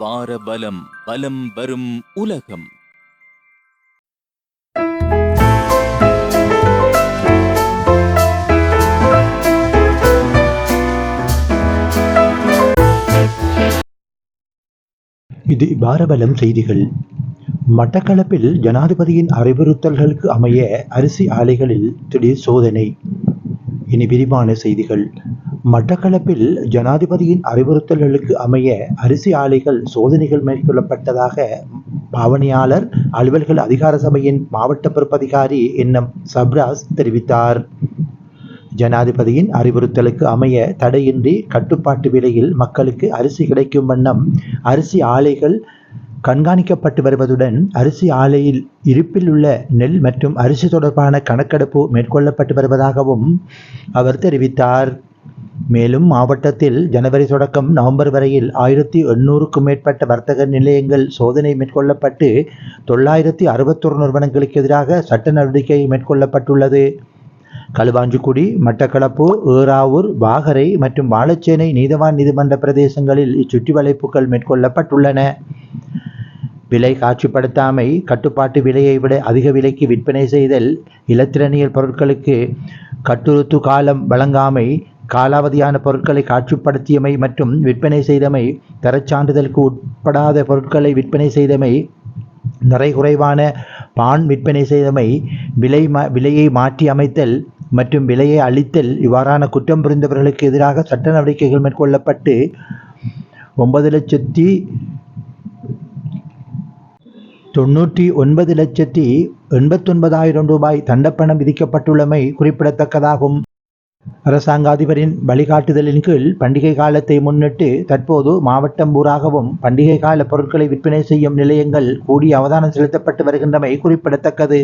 பாரபலம் பலம் வரும் உலகம். இது பாரபலம் செய்திகள். மட்டக்களப்பில் ஜனாதிபதியின் அறிவுறுத்தல்களுக்கு அமைய அரிசி ஆலைகளில் திடீர் சோதனை. இனி விரிவான செய்திகள். மட்டக்களப்பில் ஜனாதிபதியின் அறிவுறுத்தல்களுக்கு அமைய அரிசி ஆலைகள் சோதனைகள் மேற்கொள்ளப்பட்டதாக பாவனையாளர் அலுவல்கள் அதிகார சபையின் மாவட்ட பொறுப்பதிகாரி என்னும் சப்ராஸ் தெரிவித்தார். ஜனாதிபதியின் அறிவுறுத்தலுக்கு அமைய தடையின்றி கட்டுப்பாட்டு விலையில் மக்களுக்கு அரிசி கிடைக்கும் வண்ணம் அரிசி ஆலைகள் கண்காணிக்கப்பட்டு வருவதுடன் அரிசி ஆலையில் இருப்பில் உள்ள நெல் மற்றும் அரிசி தொடர்பான கணக்கெடுப்பு மேற்கொள்ளப்பட்டு வருவதாகவும் அவர் தெரிவித்தார். மேலும் மாவட்டத்தில் ஜனவரி தொடக்கம் நவம்பர் வரையில் ஆயிரத்தி எண்ணூறுக்கும் மேற்பட்ட வர்த்தக நிலையங்கள் சோதனை மேற்கொள்ளப்பட்டு தொள்ளாயிரத்தி அறுபத்தொரு நிறுவனங்களுக்கு எதிராக சட்ட நடவடிக்கை மேற்கொள்ளப்பட்டுள்ளது. களுவாஞ்சிக்குடி மட்டக்களப்பு ஏறாவூர் வாகரை மற்றும் வாழச்சேனை நீதவான் நீதிமன்ற பிரதேசங்களில் இச்சுற்றி வளைப்புகள் மேற்கொள்ளப்பட்டுள்ளன. விலை காட்சிப்படுத்தாமை கட்டுப்பாட்டு விலையை விட அதிக விலைக்கு விற்பனை செய்தல் இலத்திரனியல் பொருட்களுக்கு கட்டுறுத்து காலம் வழங்காமை காலாவதியான பொருட்களை காட்சிப்படுத்தியமை மற்றும் விற்பனை செய்தமை தரச் சான்றிதழுக்கு உட்படாத பொருட்களை விற்பனை செய்தமை நிறை குறைவான பான் விற்பனை செய்தமை விலை மா விலையை மாற்றி அமைத்தல் மற்றும் விலையை அளித்தல் இவ்வாறான குற்றம் புரிந்தவர்களுக்கு எதிராக சட்ட நடவடிக்கைகள் மேற்கொள்ளப்பட்டு ஒன்பது லட்சத்தி தொண்ணூற்றி ஒன்பது லட்சத்தி எண்பத்தொன்பதாயிரம் ரூபாய் தண்டப்பணம் விதிக்கப்பட்டுள்ளமை குறிப்பிடத்தக்கதாகும். அரசாங்க அதிபரின் வழிகாட்டுதலின் கீழ் பண்டிகை காலத்தை முன்னிட்டு தற்போது மாவட்டம் பூராகவும் பண்டிகை கால பொருட்களை விற்பனை செய்யும் நிலையங்கள் கூடிய அவதானம் செலுத்தப்பட்டு வருகின்றமை குறிப்பிடத்தக்கது.